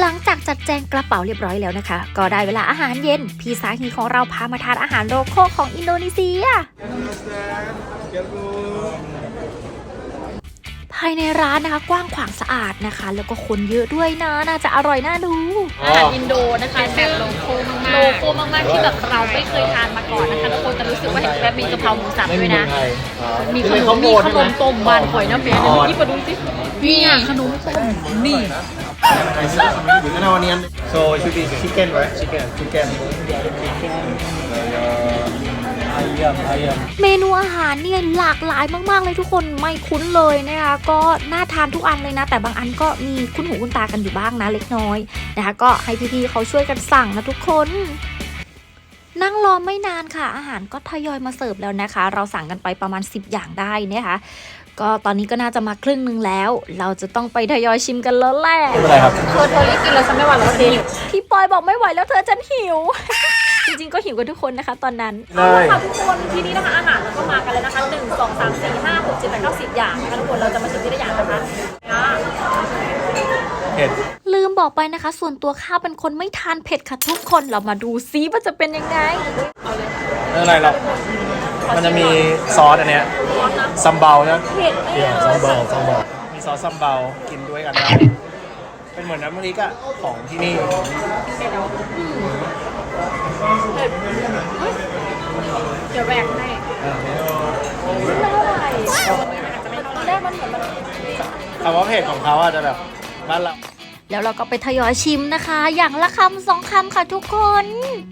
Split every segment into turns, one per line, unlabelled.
หลังจากจัดแจงกระเป๋าเรียบร้อยแล้วนะคะ ก็ได้เวลาอาหารเย็น พี่สาฮีของเราพามาทานอาหารโลโก้ของอินโดนีเซีย ภายในร้านนะคะกว้างขวางสะอาดนะคะ แล้วก็คนเยอะด้วยนะ น่าจะอร่อยน่าดู
อาหารอินโดนะคะแบบโลโก้มากๆโลโก้มากๆที่แบบเราไม่เคยทานมาก่อนนะคะทุกคนแต่รู้สึกว่าเห็นแบบมีกะเพราหมูสับด้วยนะ มีขนมมีขนมต้มหวานหอยน้ำเบียร์เนี่ยเมื่อกี้มาดูสิ นี่อะขนมต้มนี่
You know onion? So it should be chicken, right? Chicken. Chicken. Ayam, ayam.
เมนูอาหารเนี่ยหลากหลายมาก ๆ เลยทุกคนไม่คุ้นเลยนะคะก็น่าทานทุกอันเลยนะ แต่บางอันก็มีคุ้นหูคุ้นตากันอยู่บ้างนะเล็กน้อยนะคะก็ให้พี่ๆเขาช่วยกันสั่งนะทุกคน นั่งรอไม่นานค่ะ อาหารก็ทยอยมาเสิร์ฟแล้วนะคะ เราสั่งกันไปประมาณ 10 อย่างได้นะคะ ก็ตอนนี้ก็น่าจะมาครึ่งหนึงแล้ว เราจะต้องไปทยอยชิมกันแล้วแหละ
ไม่เป็นไรครับ
เธอเธอรีบกินเลยฉันไม่ไหวแล้วจริง
พี่ปอยบอกไม่ไหวแล้วเธอฉันหิว จริงๆก็หิวกันทุกคนนะคะ ตอนนั้น
ได้
ค่ะทุกคนที่นี่นะคะอาหารเราก็มากันแล้วนะคะหนึ่งสองสามสี่ห้าหกเจ็ดแปดเก้าสิบอย่างนะคะทุกคนเราจะมาชิมทีละอย่างนะคะอ่า
เผ็ด
ลืมบอกไปนะคะ ส่วนตัวข้าวเป็นคนไม่ทานเผ็ดค่ะทุกคนเรามาดูซิว่าจะเป็นยังไง
ไม่เป็นไรหรอก มันจะมีซอสอันเนี้ยซัมเบาใช่ไหม
เผ็ดแน่
เดี๋ยว
เล
ซัม
ย
เบาซัมเบามีซอสซัมเบากินด้วยกันได้เป็นเหมือนน้ำพริกอะของที่นี่
เดี๋ยวแหวกให้ตอนแรกมันเหมือนมัน
คำว่าเผ็ดของเขาอาจจะแบบบ้านเรา
แล้วเราก็ไปทยอยชิมนะคะ อย่างละคำสองคำค่ะทุกคน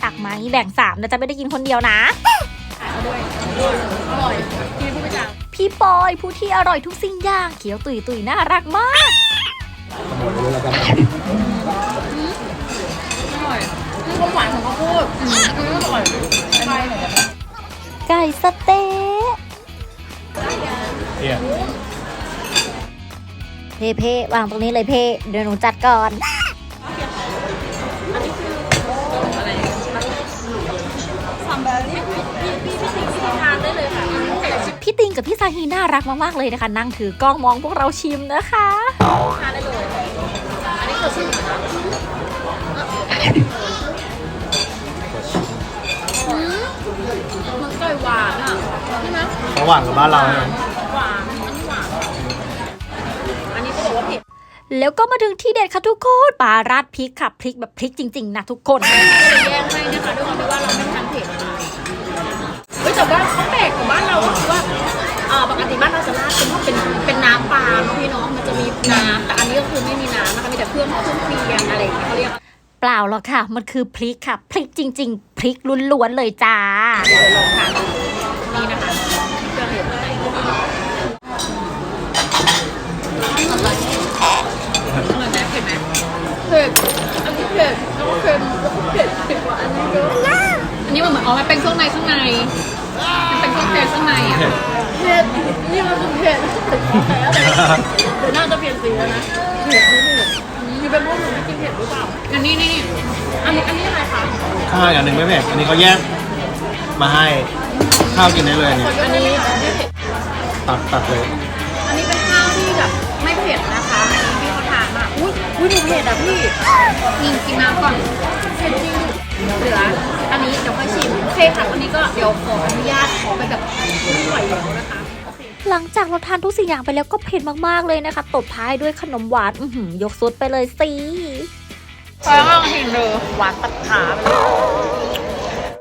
ตักมานี่แบ่งสามนะจะไม่ได้กินคนเดียวนะ
อร่อยกินผู้ไปจาง
พี่ปอยผู้ที่อร่อยทุกสิ่งอย่างเขียวตุยตุยๆน่ารักมาก
อร่อยนี่ความหวานของข้าวโพดอืมอร่อยไป
ไก่สะเต๊ะ
เนี่ย
เพ่เพ่วางตรงนี้เลยเพ่เดี๋ยวหนูจัดก่อน กับพี่ซาฮีน่ารักมากๆเลยนะคะ นั่งถือกล้องมองพวกเราชิมนะคะ
ทานได้เลย อันนี้คือชื่อมันไก่หวานอะใช่ไหม
หวางกับบ้านเราเนี่ย
หวาน อันนี้หวาน อันนี้ก็บอกว่าเผ็ด
แล้วก็มาถึงที่เด็ดค่ะทุกคนปลาราดพริกค่ะพริกแบบพริกจริง ๆ นะทุกคน
ก็เลยแยกให้นะคะด้วยความที่ว่าเราไม่ทานเผ็ดเฮ้ยแต่ว่าเขาแปลกของบ้านเราก็คือว่า อ่าปกติบ้านเราจะราดเป็นเป็นเป็นน้ำปลาเนาะพี่น้องมันจะมีน้ำแต่อันนี้ก็คือไม่มีน้ำนะคะมีแต่เครื่องเครื่องเคียงอะไรอย่างเงี้ยเขาเรียก
เปล่าหรอกค่ะ มันคือพริกค่ะ พริกจริง ๆ พริกล้วนๆเลยจ้า
เดี๋ยวลองทานดูนี่นะคะเครื่องเห็ดอะไรอร่อยอร่อยไหมเผ็ดไหมเผ็ดอันนี้เผ็ดแล้วก็เค็มแล้วก็เผ็ดเผ็ดกว่าอันนี้เยอะอันนี้มันเหมือนอ๋อมันเป็นเครื่องในข้างในมันเป็นเครื่องเทศข้างในอะ เผ็ดนี่มันคือเผ็ดเผ็ดของแท้เลยเดี๋ยวน่าจะเปลี่ยนสีแล้วนะเผ็ดนิดนึงมีเป็นพวกหนูไม่กินเผ็ดหรือเปล่าอันนี้นี่อันนี้อันนี้อะไรคะ
ข้าวอย่างหนึ่งไม่เผ็ดอันนี้เขาแยกมาให้ข้าวกินได้เลยเนี่ย
อันนี้ไม่เผ็ด
ตัดตัดเลย
อันนี้เป็นข้าวที่แบบไม่เผ็ดนะคะอันนี้พี่เขาทานมาอุ้ยอุ้ยดูเผ็ดอะพี่กินกินน้ำก่อนเผ็ดจริงเหลือ เคค่ะวันนี้ก็เดี๋ยวขออนุญาตขอไปแบบไม่ไหวแล้วนะคะโอเค
หลังจากเราทานทุกสิ่งอย่างไปแล้วก็เผ็ดมากๆเลยนะคะ ตบท้ายด้วยขนมหวานอื้อหือยกซุดไปเลยสิ
พอแล้วก็เห็นเลยหวานตัดขาไปเลย